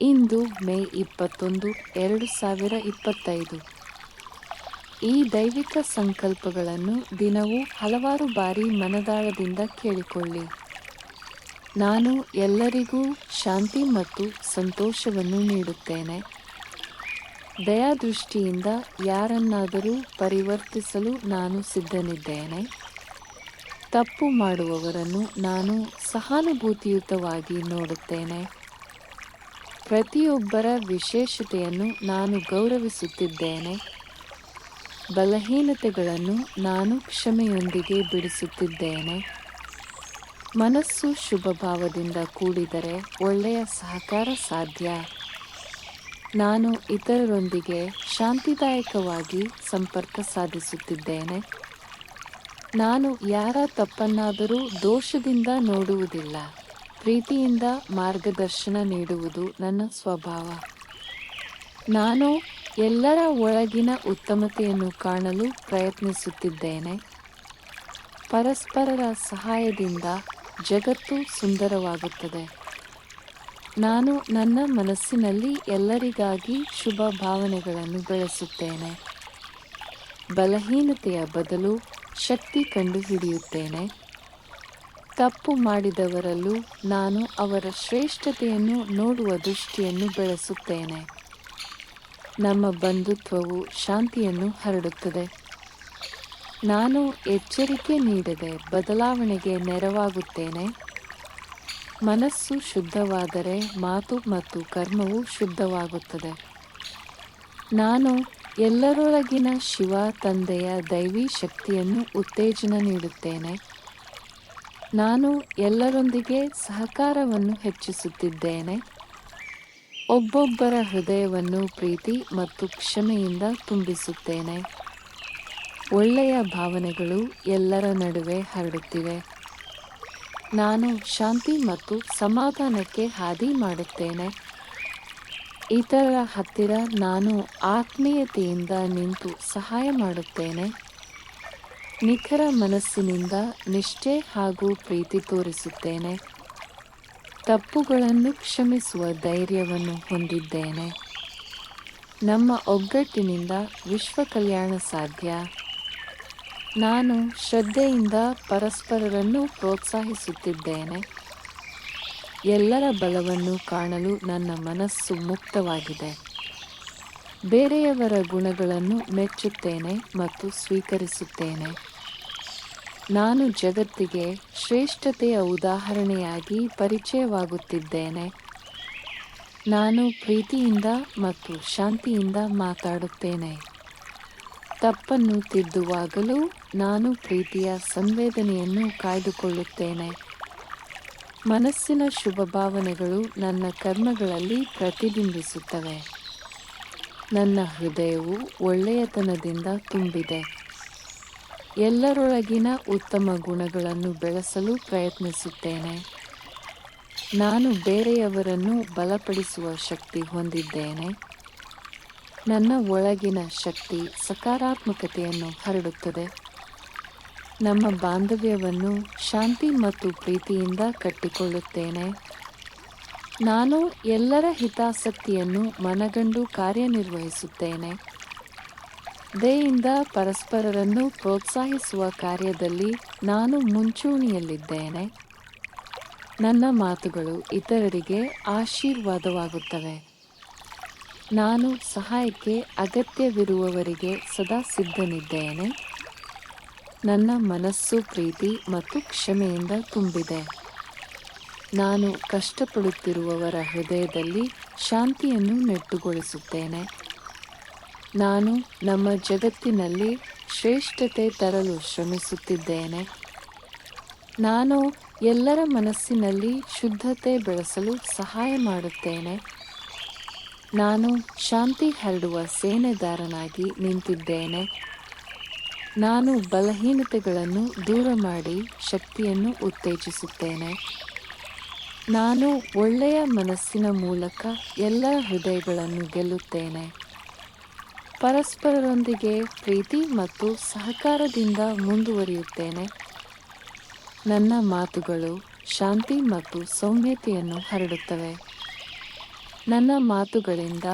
ಇಂದು ಮೇ ಇಪ್ಪತ್ತೊಂದು, ಎರಡು ಸಾವಿರ ಇಪ್ಪತ್ತೈದು. ಈ ದೈವಿಕ ಸಂಕಲ್ಪಗಳನ್ನು ದಿನವೂ ಹಲವಾರು ಬಾರಿ ಮನದಾಳದಿಂದ ಕೇಳಿಕೊಳ್ಳಿ. ನಾನು ಎಲ್ಲರಿಗೂ ಶಾಂತಿ ಮತ್ತು ಸಂತೋಷವನ್ನು ನೀಡುತ್ತೇನೆ. ದಯಾದೃಷ್ಟಿಯಿಂದ ಯಾರನ್ನಾದರೂ ಪರಿವರ್ತಿಸಲು ನಾನು ಸಿದ್ಧನಿದ್ದೇನೆ. ತಪ್ಪು ಮಾಡುವವರನ್ನು ನಾನು ಸಹಾನುಭೂತಿಯುತವಾಗಿ ನೋಡುತ್ತೇನೆ. ಪ್ರತಿಯೊಬ್ಬರ ವಿಶೇಷತೆಯನ್ನು ನಾನು ಗೌರವಿಸುತ್ತಿದ್ದೇನೆ. ಬಲಹೀನತೆಗಳನ್ನು ನಾನು ಕ್ಷಮೆಯೊಂದಿಗೆ ಬಿಡಿಸುತ್ತಿದ್ದೇನೆ. ಮನಸ್ಸು ಶುಭಭಾವದಿಂದ ಕೂಡಿದರೆ ಒಳ್ಳೆಯ ಸಹಕಾರ ಸಾಧ್ಯ. ನಾನು ಇತರರೊಂದಿಗೆ ಶಾಂತಿದಾಯಕವಾಗಿ ಸಂಪರ್ಕ ಸಾಧಿಸುತ್ತಿದ್ದೇನೆ. ನಾನು ಯಾರ ತಪ್ಪನ್ನಾದರೂ ದೋಷದಿಂದ ನೋಡುವುದಿಲ್ಲ. ಪ್ರೀತಿಯಿಂದ ಮಾರ್ಗದರ್ಶನ ನೀಡುವುದು ನನ್ನ ಸ್ವಭಾವ. ನಾನು ಎಲ್ಲರ ಒಳಗಿನ ಉತ್ತಮತೆಯನ್ನು ಕಾಣಲು ಪ್ರಯತ್ನಿಸುತ್ತಿದ್ದೇನೆ. ಪರಸ್ಪರರ ಸಹಾಯದಿಂದ ಜಗತ್ತು ಸುಂದರವಾಗುತ್ತದೆ. ನಾನು ನನ್ನ ಮನಸ್ಸಿನಲ್ಲಿ ಎಲ್ಲರಿಗಾಗಿ ಶುಭ ಭಾವನೆಗಳನ್ನು ಬೆಳೆಸುತ್ತೇನೆ. ಬಲಹೀನತೆಯ ಬದಲು ಶಕ್ತಿ ಕಂಡುಹಿಡಿಯುತ್ತೇನೆ. ತಪ್ಪು ಮಾಡಿದವರಲ್ಲೂ ನಾನು ಅವರ ಶ್ರೇಷ್ಠತೆಯನ್ನು ನೋಡುವ ದೃಷ್ಟಿಯನ್ನು ಬೆಳೆಸುತ್ತೇನೆ. ನಮ್ಮ ಬಂಧುತ್ವವು ಶಾಂತಿಯನ್ನು ಹರಡುತ್ತದೆ. ನಾನು ಎಚ್ಚರಿಕೆ ನೀಡದೆ ಬದಲಾವಣೆಗೆ ನೆರವಾಗುತ್ತೇನೆ. ಮನಸ್ಸು ಶುದ್ಧವಾದರೆ ಮಾತು ಮತ್ತು ಕರ್ಮವು ಶುದ್ಧವಾಗುತ್ತದೆ. ನಾನು ಎಲ್ಲರೊಳಗಿನ ಶಿವ, ತಂದೆಯ ದೈವಿ ಶಕ್ತಿಯನ್ನು ಉತ್ತೇಜನ ನೀಡುತ್ತೇನೆ. ನಾನು ಎಲ್ಲರೊಂದಿಗೆ ಸಹಕಾರವನ್ನು ಹೆಚ್ಚಿಸುತ್ತಿದ್ದೇನೆ. ಒಬ್ಬೊಬ್ಬರ ಹೃದಯವನ್ನು ಪ್ರೀತಿ ಮತ್ತು ಕ್ಷಮೆಯಿಂದ ತುಂಬಿಸುತ್ತೇನೆ. ಒಳ್ಳೆಯ ಭಾವನೆಗಳು ಎಲ್ಲರ ನಡುವೆ ಹರಡುತ್ತಿವೆ. ನಾನು ಶಾಂತಿ ಮತ್ತು ಸಮಾಧಾನಕ್ಕೆ ಹಾದಿ ಮಾಡುತ್ತೇನೆ. ಇತರರ ಹತ್ತಿರ ನಾನು ಆತ್ಮೀಯತೆಯಿಂದ ನಿಂತು ಸಹಾಯ ಮಾಡುತ್ತೇನೆ. ನಿಖರ ಮನಸ್ಸಿನಿಂದ ನಿಷ್ಠೆ ಹಾಗೂ ಪ್ರೀತಿ ತೋರಿಸುತ್ತೇನೆ. ತಪ್ಪುಗಳನ್ನು ಕ್ಷಮಿಸುವ ಧೈರ್ಯವನ್ನು ಹೊಂದಿದ್ದೇನೆ. ನಮ್ಮ ಒಗ್ಗಟ್ಟಿನಿಂದ ವಿಶ್ವ ಕಲ್ಯಾಣ ಸಾಧ್ಯ. ನಾನು ಶ್ರದ್ಧೆಯಿಂದ ಪರಸ್ಪರರನ್ನು ಪ್ರೋತ್ಸಾಹಿಸುತ್ತಿದ್ದೇನೆ. ಎಲ್ಲರ ಬಲವನ್ನು ಕಾಣಲು ನನ್ನ ಮನಸ್ಸು ಮುಕ್ತವಾಗಿದೆ. ಬೇರೆಯವರ ಗುಣಗಳನ್ನು ಮೆಚ್ಚುತ್ತೇನೆ ಮತ್ತು ಸ್ವೀಕರಿಸುತ್ತೇನೆ. ನಾನು ಜಗತ್ತಿಗೆ ಶ್ರೇಷ್ಠತೆಯ ಉದಾಹರಣೆಯಾಗಿ ಪರಿಚಯವಾಗುತ್ತಿದ್ದೇನೆ. ನಾನು ಪ್ರೀತಿಯಿಂದ ಮತ್ತು ಶಾಂತಿಯಿಂದ ಮಾತಾಡುತ್ತೇನೆ. ತಪ್ಪನ್ನು ತಿದ್ದುವಾಗಲೂ ನಾನು ಪ್ರೀತಿಯ ಸಂವೇದನೆಯನ್ನು ಕಾಯ್ದುಕೊಳ್ಳುತ್ತೇನೆ. ಮನಸ್ಸಿನ ಶುಭ ಭಾವನೆಗಳು ನನ್ನ ಕರ್ಮಗಳಲ್ಲಿ ಪ್ರತಿಬಿಂಬಿಸುತ್ತವೆ. ನನ್ನ ಹೃದಯವು ಒಳ್ಳೆಯತನದಿಂದ ತುಂಬಿದೆ. ಎಲ್ಲರೊಳಗಿನ ಉತ್ತಮ ಗುಣಗಳನ್ನು ಬೆಳೆಸಲು ಪ್ರಯತ್ನಿಸುತ್ತೇನೆ. ನಾನು ಬೇರೆಯವರನ್ನು ಬಲಪಡಿಸುವ ಶಕ್ತಿ ಹೊಂದಿದ್ದೇನೆ. ನನ್ನ ಒಳಗಿನ ಶಕ್ತಿ ಸಕಾರಾತ್ಮಕತೆಯನ್ನು ಹರಡುತ್ತದೆ. ನಮ್ಮ ಬಾಂಧವ್ಯವನ್ನು ಶಾಂತಿ ಮತ್ತು ಪ್ರೀತಿಯಿಂದ ಕಟ್ಟಿಕೊಳ್ಳುತ್ತೇನೆ. ನಾನು ಎಲ್ಲರ ಹಿತಾಸಕ್ತಿಯನ್ನು ಮನಗಂಡು ಕಾರ್ಯನಿರ್ವಹಿಸುತ್ತೇನೆ. ದೆಯಿಂದ ಪರಸ್ಪರರನ್ನು ಪ್ರೋತ್ಸಾಹಿಸುವ ಕಾರ್ಯದಲ್ಲಿ ನಾನು ಮುಂಚೂಣಿಯಲ್ಲಿದ್ದೇನೆ. ನನ್ನ ಮಾತುಗಳು ಇತರರಿಗೆ ಆಶೀರ್ವಾದವಾಗುತ್ತವೆ. ನಾನು ಸಹಾಯಕ್ಕೆ ಅಗತ್ಯವಿರುವವರಿಗೆ ಸದಾ ಸಿದ್ಧನಿದ್ದೇನೆ. ನನ್ನ ಮನಸ್ಸು ಪ್ರೀತಿ ಮತ್ತು ಕ್ಷಮೆಯಿಂದ ತುಂಬಿದೆ. ನಾನು ಕಷ್ಟಪಡುತ್ತಿರುವವರ ಹೃದಯದಲ್ಲಿ ಶಾಂತಿಯನ್ನು ನೆಟ್ಟುಗೊಳಿಸುತ್ತೇನೆ. ನಾನು ನಮ್ಮ ಜಗತ್ತಿನಲ್ಲಿ ಶ್ರೇಷ್ಠತೆ ತರಲು ಶ್ರಮಿಸುತ್ತಿದ್ದೇನೆ. ನಾನು ಎಲ್ಲರ ಮನಸ್ಸಿನಲ್ಲಿ ಶುದ್ಧತೆ ಬೆಳೆಸಲು ಸಹಾಯ ಮಾಡುತ್ತೇನೆ. ನಾನು ಶಾಂತಿ ಹರಡುವ ಸೇನೆದಾರನಾಗಿ ನಿಂತಿದ್ದೇನೆ. ನಾನು ಬಲಹೀನತೆಗಳನ್ನು ದೂರ ಮಾಡಿ ಶಕ್ತಿಯನ್ನು ಉತ್ತೇಜಿಸುತ್ತೇನೆ. ನಾನು ಒಳ್ಳೆಯ ಮನಸ್ಸಿನ ಮೂಲಕ ಎಲ್ಲ ಹೃದಯಗಳನ್ನು ಗೆಲ್ಲುತ್ತೇನೆ. ಪರಸ್ಪರರೊಂದಿಗೆ ಪ್ರೀತಿ ಮತ್ತು ಸಹಕಾರದಿಂದ ಮುಂದುವರಿಯುತ್ತೇನೆ. ನನ್ನ ಮಾತುಗಳು ಶಾಂತಿ ಮತ್ತು ಸೌಮ್ಯತೆಯನ್ನು ಹರಡುತ್ತವೆ. ನನ್ನ ಮಾತುಗಳಿಂದ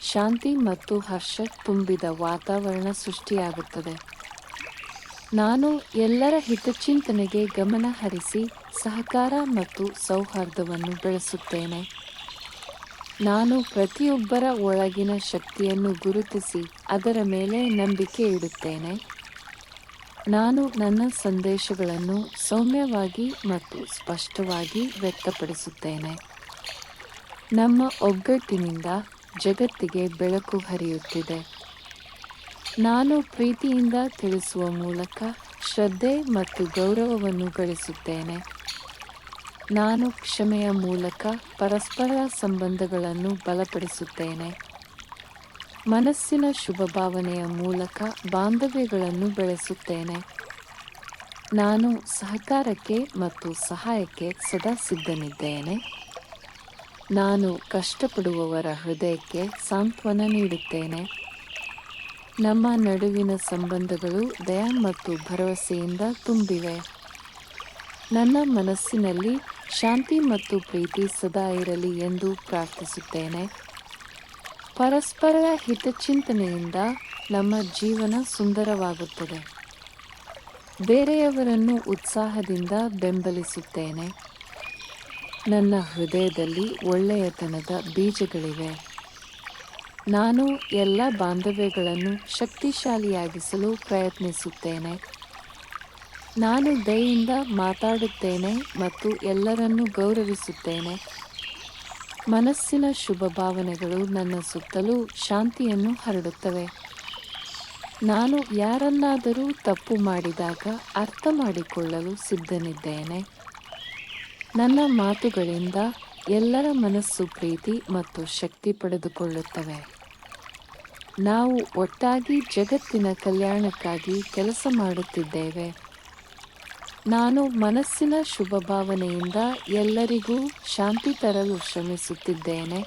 ಶಾಂತಿ ಮತ್ತು ಹರ್ಷ ತುಂಬಿದ ವಾತಾವರಣ ಸೃಷ್ಟಿಯಾಗುತ್ತದೆ. ನಾನು ಎಲ್ಲರ ಹಿತಚಿಂತನೆಗೆ ಗಮನ ಹರಿಸಿ ಸಹಕಾರ ಮತ್ತು ಸೌಹಾರ್ದವನ್ನು ಬೆಳೆಸುತ್ತೇನೆ. ನಾನು ಪ್ರತಿಯೊಬ್ಬರ ಒಳಗಿನ ಶಕ್ತಿಯನ್ನು ಗುರುತಿಸಿ ಅದರ ಮೇಲೆ ನಂಬಿಕೆ ಇಡುತ್ತೇನೆ. ನಾನು ನನ್ನ ಸಂದೇಶಗಳನ್ನು ಸೌಮ್ಯವಾಗಿ ಮತ್ತು ಸ್ಪಷ್ಟವಾಗಿ ವ್ಯಕ್ತಪಡಿಸುತ್ತೇನೆ. ನಮ್ಮ ಒಗ್ಗಟ್ಟಿನಿಂದ ಜಗತ್ತಿಗೆ ಬೆಳಕು ಹರಿಯುತ್ತಿದೆ. ನಾನು ಪ್ರೀತಿಯಿಂದ ತಿಳಿಸುವ ಮೂಲಕ ಶ್ರದ್ಧೆ ಮತ್ತು ಗೌರವವನ್ನು ಗಳಿಸುತ್ತೇನೆ. ನಾನು ಕ್ಷಮೆಯ ಮೂಲಕ ಪರಸ್ಪರ ಸಂಬಂಧಗಳನ್ನು ಬಲಪಡಿಸುತ್ತೇನೆ. ಮನಸ್ಸಿನ ಶುಭ ಭಾವನೆಯ ಮೂಲಕ ಬಾಂಧವ್ಯಗಳನ್ನು ಬೆಳೆಸುತ್ತೇನೆ. ನಾನು ಸಹಕಾರಕ್ಕೆ ಮತ್ತು ಸಹಾಯಕ್ಕೆ ಸದಾ ಸಿದ್ಧನಿದ್ದೇನೆ. ನಾನು ಕಷ್ಟಪಡುವವರ ಹೃದಯಕ್ಕೆ ಸಾಂತ್ವನ ನೀಡುತ್ತೇನೆ. ನಮ್ಮ ನಡುವಿನ ಸಂಬಂಧಗಳು ದಯ ಮತ್ತು ಭರವಸೆಯಿಂದ ತುಂಬಿವೆ. ನನ್ನ ಮನಸ್ಸಿನಲ್ಲಿ ಶಾಂತಿ ಮತ್ತು ಪ್ರೀತಿ ಸದಾ ಇರಲಿ ಎಂದು ಪ್ರಾರ್ಥಿಸುತ್ತೇನೆ. ಪರಸ್ಪರ ಹಿತಚಿಂತನೆಯಿಂದ ನಮ್ಮ ಜೀವನ ಸುಂದರವಾಗುತ್ತದೆ. ಬೇರೆಯವರನ್ನು ಉತ್ಸಾಹದಿಂದ ಬೆಂಬಲಿಸುತ್ತೇನೆ. ನನ್ನ ಹೃದಯದಲ್ಲಿ ಒಳ್ಳೆಯತನದ ಬೀಜಗಳಿವೆ. ನಾನು ಎಲ್ಲ ಬಾಂಧವ್ಯಗಳನ್ನು ಶಕ್ತಿಶಾಲಿಯಾಗಿಸಲು ಪ್ರಯತ್ನಿಸುತ್ತೇನೆ. ನಾನು ದಯೆಯಿಂದ ಮಾತಾಡುತ್ತೇನೆ ಮತ್ತು ಎಲ್ಲರನ್ನು ಗೌರವಿಸುತ್ತೇನೆ. ಮನಸ್ಸಿನ ಶುಭ ಭಾವನೆಗಳು ನನ್ನ ಸುತ್ತಲೂ ಶಾಂತಿಯನ್ನು ಹರಡುತ್ತವೆ. ನಾನು ಯಾರನ್ನಾದರೂ ತಪ್ಪು ಮಾಡಿದಾಗ ಅರ್ಥ ಮಾಡಿಕೊಳ್ಳಲು ಸಿದ್ಧನಿದ್ದೇನೆ. ನನ್ನ ಮಾತುಗಳಿಂದ ಎಲ್ಲರ ಮನಸ್ಸು ಪ್ರೀತಿ ಮತ್ತು ಶಕ್ತಿ ಪಡೆದುಕೊಳ್ಳುತ್ತವೆ. ನಾವು ಒಟ್ಟಾಗಿ ಜಗತ್ತಿನ ಕಲ್ಯಾಣಕ್ಕಾಗಿ ಕೆಲಸ ಮಾಡುತ್ತಿದ್ದೇವೆ. ನಾನು ಮನಸ್ಸಿನ ಶುಭ ಭಾವನೆಯಿಂದ ಎಲ್ಲರಿಗೂ ಶಾಂತಿ ತರಲು ಶ್ರಮಿಸುತ್ತಿದ್ದೇನೆ.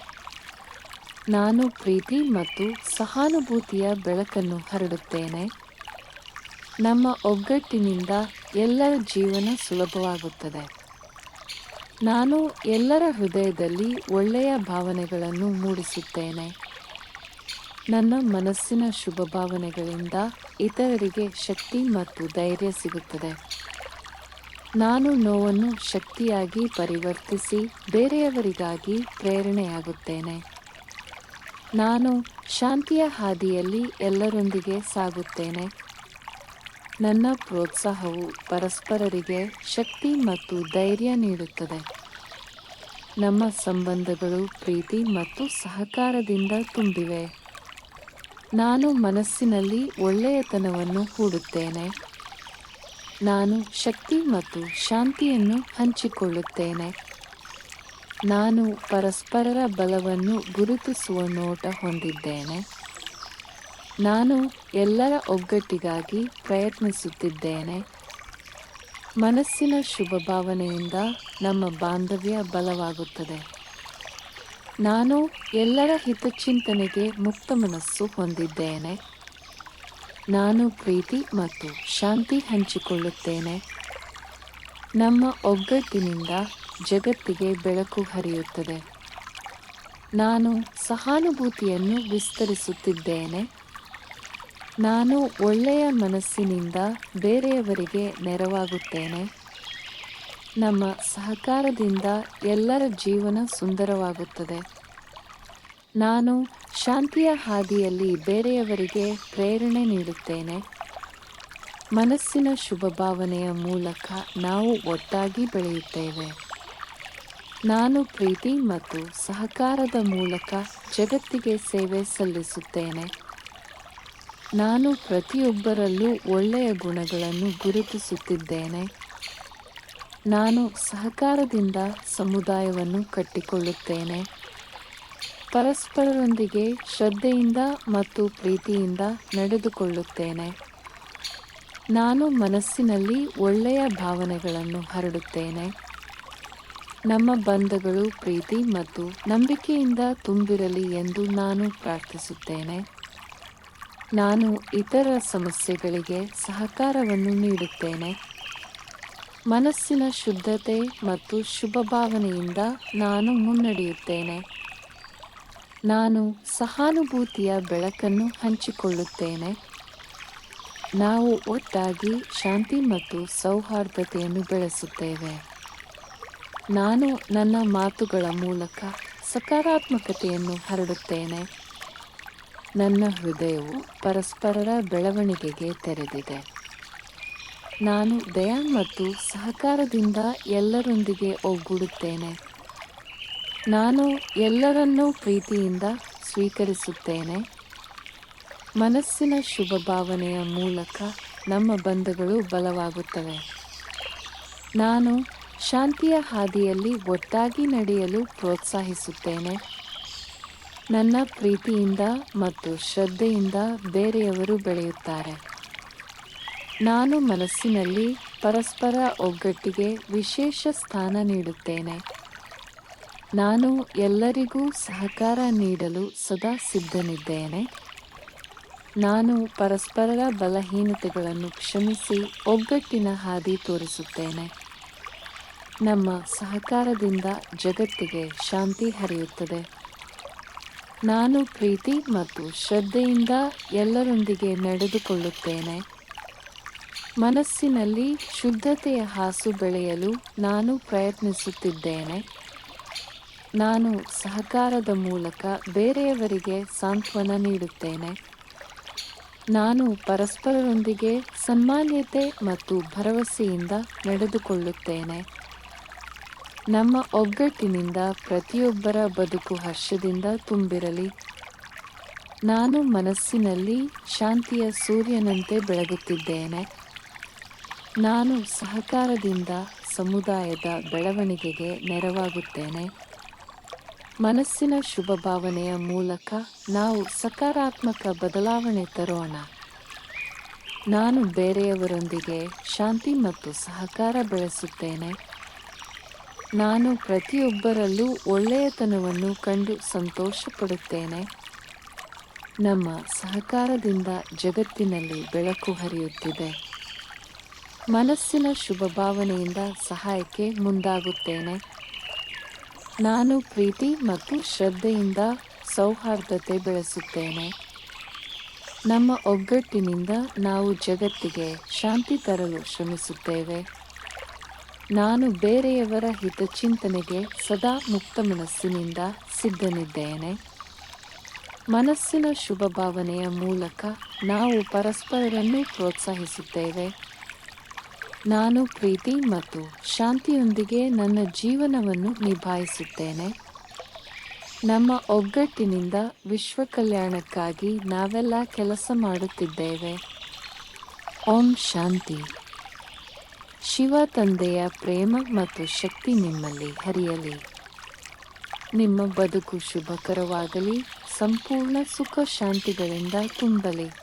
ನಾನು ಪ್ರೀತಿ ಮತ್ತು ಸಹಾನುಭೂತಿಯ ಬೆಳಕನ್ನು ಹರಡುತ್ತೇನೆ. ನಮ್ಮ ಒಗ್ಗಟ್ಟಿನಿಂದ ಎಲ್ಲರ ಜೀವನ ಸುಲಭವಾಗುತ್ತದೆ. ನಾನು ಎಲ್ಲರ ಹೃದಯದಲ್ಲಿ ಒಳ್ಳೆಯ ಭಾವನೆಗಳನ್ನು ಮೂಡಿಸುತ್ತೇನೆ. ನನ್ನ ಮನಸ್ಸಿನ ಶುಭ ಭಾವನೆಗಳಿಂದ ಇತರರಿಗೆ ಶಕ್ತಿ ಮತ್ತು ಧೈರ್ಯ ಸಿಗುತ್ತದೆ. ನಾನು ನೋವನ್ನು ಶಕ್ತಿಯಾಗಿ ಪರಿವರ್ತಿಸಿ ಬೇರೆಯವರಿಗಾಗಿ ಪ್ರೇರಣೆಯಾಗುತ್ತೇನೆ. ನಾನು ಶಾಂತಿಯ ಹಾದಿಯಲ್ಲಿ ಎಲ್ಲರೊಂದಿಗೆ ಸಾಗುತ್ತೇನೆ. ನನ್ನ ಪ್ರೋತ್ಸಾಹವು ಪರಸ್ಪರರಿಗೆ ಶಕ್ತಿ ಮತ್ತು ಧೈರ್ಯ ನೀಡುತ್ತದೆ. ನಮ್ಮ ಸಂಬಂಧಗಳು, ಪ್ರೀತಿ ಮತ್ತು ಸಹಕಾರದಿಂದ ತುಂಬಿವೆ. ನಾನು ಮನಸ್ಸಿನಲ್ಲಿ ಒಳ್ಳೆಯತನವನ್ನು ಹೂಡುತ್ತೇನೆ. ನಾನು ಶಕ್ತಿ ಮತ್ತು ಶಾಂತಿಯನ್ನು ಹಂಚಿಕೊಳ್ಳುತ್ತೇನೆ. ನಾನು ಪರಸ್ಪರರ ಬಲವನ್ನು ಗುರುತಿಸುವ ನೋಟ ಹೊಂದಿದ್ದೇನೆ. ನಾನು ಎಲ್ಲರ ಒಗ್ಗಟ್ಟಿಗಾಗಿ ಪ್ರಯತ್ನಿಸುತ್ತಿದ್ದೇನೆ. ಮನಸ್ಸಿನ ಶುಭ ಭಾವನೆಯಿಂದ ನಮ್ಮ ಬಾಂಧವ್ಯ ಬಲವಾಗುತ್ತದೆ. ನಾನು ಎಲ್ಲರ ಹಿತಚಿಂತನೆಗೆ ಮುಕ್ತ ಮನಸ್ಸು ಹೊಂದಿದ್ದೇನೆ. ನಾನು ಪ್ರೀತಿ ಮತ್ತು ಶಾಂತಿ ಹಂಚಿಕೊಳ್ಳುತ್ತೇನೆ. ನಮ್ಮ ಒಗ್ಗಟ್ಟಿನಿಂದ ಜಗತ್ತಿಗೆ ಬೆಳಕು ಹರಿಯುತ್ತದೆ. ನಾನು ಸಹಾನುಭೂತಿಯನ್ನು ವಿಸ್ತರಿಸುತ್ತಿದ್ದೇನೆ. ನಾನು ಒಳ್ಳೆಯ ಮನಸ್ಸಿನಿಂದ ಬೇರೆಯವರಿಗೆ ನೆರವಾಗುತ್ತೇನೆ. ನಮ್ಮ ಸಹಕಾರದಿಂದ ಎಲ್ಲರ ಜೀವನ ಸುಂದರವಾಗುತ್ತದೆ. ನಾನು ಶಾಂತಿಯ ಹಾದಿಯಲ್ಲಿ ಬೇರೆಯವರಿಗೆ ಪ್ರೇರಣೆ ನೀಡುತ್ತೇನೆ. ಮನಸ್ಸಿನ ಶುಭ ಭಾವನೆಯ ಮೂಲಕ ನಾವು ಒಟ್ಟಾಗಿ ಬೆಳೆಯುತ್ತೇವೆ. ನಾನು ಪ್ರೀತಿ ಮತ್ತು ಸಹಕಾರದ ಮೂಲಕ ಜಗತ್ತಿಗೆ ಸೇವೆ ಸಲ್ಲಿಸುತ್ತೇನೆ. ನಾನು ಪ್ರತಿಯೊಬ್ಬರಲ್ಲೂ ಒಳ್ಳೆಯ ಗುಣಗಳನ್ನು ಗುರುತಿಸುತ್ತಿದ್ದೇನೆ. ನಾನು ಸಹಕಾರದಿಂದ ಸಮುದಾಯವನ್ನು ಕಟ್ಟಿಕೊಳ್ಳುತ್ತೇನೆ. ಪರಸ್ಪರರೊಂದಿಗೆ ಶ್ರದ್ಧೆಯಿಂದ ಮತ್ತು ಪ್ರೀತಿಯಿಂದ ನಡೆದುಕೊಳ್ಳುತ್ತೇನೆ. ನಾನು ಮನಸ್ಸಿನಲ್ಲಿ ಒಳ್ಳೆಯ ಭಾವನೆಗಳನ್ನು ಹರಡುತ್ತೇನೆ. ನಮ್ಮ ಬಂಧಗಳು ಪ್ರೀತಿ ಮತ್ತು ನಂಬಿಕೆಯಿಂದ ತುಂಬಿರಲಿ ಎಂದು ನಾನು ಪ್ರಾರ್ಥಿಸುತ್ತೇನೆ. ನಾನು ಇತರ ಸಮಸ್ಯೆಗಳಿಗೆ ಸಹಕಾರವನ್ನು ನೀಡುತ್ತೇನೆ. ಮನಸ್ಸಿನ ಶುದ್ಧತೆ ಮತ್ತು ಶುಭ ಭಾವನೆಯಿಂದ ನಾನು ಮುನ್ನಡೆಯುತ್ತೇನೆ. ನಾನು ಸಹಾನುಭೂತಿಯ ಬೆಳಕನ್ನು ಹಂಚಿಕೊಳ್ಳುತ್ತೇನೆ. ನಾವು ಒಟ್ಟಾಗಿ ಶಾಂತಿ ಮತ್ತು ಸೌಹಾರ್ದತೆಯನ್ನು ಬೆಳೆಸುತ್ತೇವೆ. ನಾನು ನನ್ನ ಮಾತುಗಳ ಮೂಲಕ ಸಕಾರಾತ್ಮಕತೆಯನ್ನು ಹರಡುತ್ತೇನೆ. ನನ್ನ ಹೃದಯವು ಪರಸ್ಪರರ ಬೆಳವಣಿಗೆಗೆ ತೆರೆದಿದೆ. ನಾನು ದಯ ಮತ್ತು ಸಹಕಾರದಿಂದ ಎಲ್ಲರೊಂದಿಗೆ ಒಗ್ಗೂಡುತ್ತೇನೆ. ನಾನು ಎಲ್ಲರನ್ನೂ ಪ್ರೀತಿಯಿಂದ ಸ್ವೀಕರಿಸುತ್ತೇನೆ. ಮನಸ್ಸಿನ ಶುಭ ಭಾವನೆಯ ಮೂಲಕ ನಮ್ಮ ಬಂಧಗಳು ಬಲವಾಗುತ್ತವೆ. ನಾನು ಶಾಂತಿಯ ಹಾದಿಯಲ್ಲಿ ಒಟ್ಟಾಗಿ ನಡೆಯಲು ಪ್ರೋತ್ಸಾಹಿಸುತ್ತೇನೆ. ನನ್ನ ಪ್ರೀತಿಯಿಂದ ಮತ್ತು ಶ್ರದ್ಧೆಯಿಂದ ಬೇರೆಯವರು ಬೆಳೆಯುತ್ತಾರೆ. ನಾನು ಮನಸ್ಸಿನಲ್ಲಿ ಪರಸ್ಪರ ಒಗ್ಗಟ್ಟಿಗೆ ವಿಶೇಷ ಸ್ಥಾನ ನೀಡುತ್ತೇನೆ. ನಾನು ಎಲ್ಲರಿಗೂ ಸಹಕಾರ ನೀಡಲು ಸದಾ ಸಿದ್ಧನಿದ್ದೇನೆ. ನಾನು ಪರಸ್ಪರರ ಬಲಹೀನತೆಗಳನ್ನು ಕ್ಷಮಿಸಿ ಒಗ್ಗಟ್ಟಿನ ಹಾದಿ ತೋರಿಸುತ್ತೇನೆ. ನಮ್ಮ ಸಹಕಾರದಿಂದ ಜಗತ್ತಿಗೆ ಶಾಂತಿ ಹರಿಯುತ್ತದೆ. ನಾನು ಪ್ರೀತಿ ಮತ್ತು ಶ್ರದ್ಧೆಯಿಂದ ಎಲ್ಲರೊಂದಿಗೆ ನಡೆದುಕೊಳ್ಳುತ್ತೇನೆ. ಮನಸ್ಸಿನಲ್ಲಿ ಶುದ್ಧತೆಯ ಹಾಸು ಬೆಳೆಯಲು ನಾನು ಪ್ರಯತ್ನಿಸುತ್ತಿದ್ದೇನೆ. ನಾನು ಸಹಕಾರದ ಮೂಲಕ ಬೇರೆಯವರಿಗೆ ಸಾಂತ್ವನ ನೀಡುತ್ತೇನೆ. ನಾನು ಪರಸ್ಪರರೊಂದಿಗೆ ಸನ್ಮಾನ್ಯತೆ ಮತ್ತು ಭರವಸೆಯಿಂದ ನಡೆದುಕೊಳ್ಳುತ್ತೇನೆ. ನಮ್ಮ ಒಗ್ಗಟ್ಟಿನಿಂದ ಪ್ರತಿಯೊಬ್ಬರ ಬದುಕು ಹರ್ಷದಿಂದ ತುಂಬಿರಲಿ. ನಾನು ಮನಸ್ಸಿನಲ್ಲಿ ಶಾಂತಿಯ ಸೂರ್ಯನಂತೆ ಬೆಳಗುತ್ತಿದ್ದೇನೆ. ನಾನು ಸಹಕಾರದಿಂದ ಸಮುದಾಯದ ಬೆಳವಣಿಗೆಗೆ ನೆರವಾಗುತ್ತೇನೆ. ಮನಸ್ಸಿನ ಶುಭ ಭಾವನೆಯ ಮೂಲಕ ನಾವು ಸಕಾರಾತ್ಮಕ ಬದಲಾವಣೆ ತರೋಣ. ನಾನು ಬೇರೆಯವರೊಂದಿಗೆ ಶಾಂತಿ ಮತ್ತು ಸಹಕಾರ ಬೆಳೆಸುತ್ತೇನೆ. ನಾನು ಪ್ರತಿಯೊಬ್ಬರಲ್ಲೂ ಒಳ್ಳೆಯತನವನ್ನು ಕಂಡು ಸಂತೋಷಪಡುತ್ತೇನೆ. ನಮ್ಮ ಸಹಕಾರದಿಂದ ಜಗತ್ತಿನಲ್ಲಿ ಬೆಳಕು ಹರಿಯುತ್ತಿದೆ. ಮನಸ್ಸಿನ ಶುಭ ಭಾವನೆಯಿಂದ ಸಹಾಯಕ್ಕೆ ಮುಂದಾಗುತ್ತೇನೆ. ನಾನು ಪ್ರೀತಿ ಮತ್ತು ಶ್ರದ್ಧೆಯಿಂದ ಸೌಹಾರ್ದತೆ ಬೆಳೆಸುತ್ತೇನೆ. ನಮ್ಮ ಒಗ್ಗಟ್ಟಿನಿಂದ ನಾವು ಜಗತ್ತಿಗೆ ಶಾಂತಿ ತರಲು ಶ್ರಮಿಸುತ್ತೇವೆ. ನಾನು ಬೇರೆಯವರ ಹಿತಚಿಂತನೆಗೆ ಸದಾ ಮುಕ್ತ ಮನಸ್ಸಿನಿಂದ ಸಿದ್ಧನಿದ್ದೇನೆ. ಮನಸ್ಸಿನ ಶುಭ ಭಾವನೆಯ ಮೂಲಕ ನಾವು ಪರಸ್ಪರರನ್ನು ಪ್ರೋತ್ಸಾಹಿಸುತ್ತೇವೆ. ನಾನು ಪ್ರೀತಿ ಮತ್ತು ಶಾಂತಿಯೊಂದಿಗೆ ನನ್ನ ಜೀವನವನ್ನು ನಿಭಾಯಿಸುತ್ತೇನೆ. ನಮ್ಮ ಒಗ್ಗಟ್ಟಿನಿಂದ ವಿಶ್ವ ಕಲ್ಯಾಣಕ್ಕಾಗಿ ನಾವೆಲ್ಲ ಕೆಲಸ ಮಾಡುತ್ತಿದ್ದೇವೆ. ಓಂ ಶಾಂತಿ. ಶಿವ ತಂದೆಯ ಪ್ರೇಮ ಮತ್ತು ಶಕ್ತಿ ನಿಮ್ಮಲ್ಲಿ ಹರಿಯಲಿ. ನಿಮ್ಮ ಬದುಕು ಶುಭಕರವಾಗಲಿ, ಸಂಪೂರ್ಣ ಸುಖ ಶಾಂತಿಗಳಿಂದ ತುಂಬಲಿ.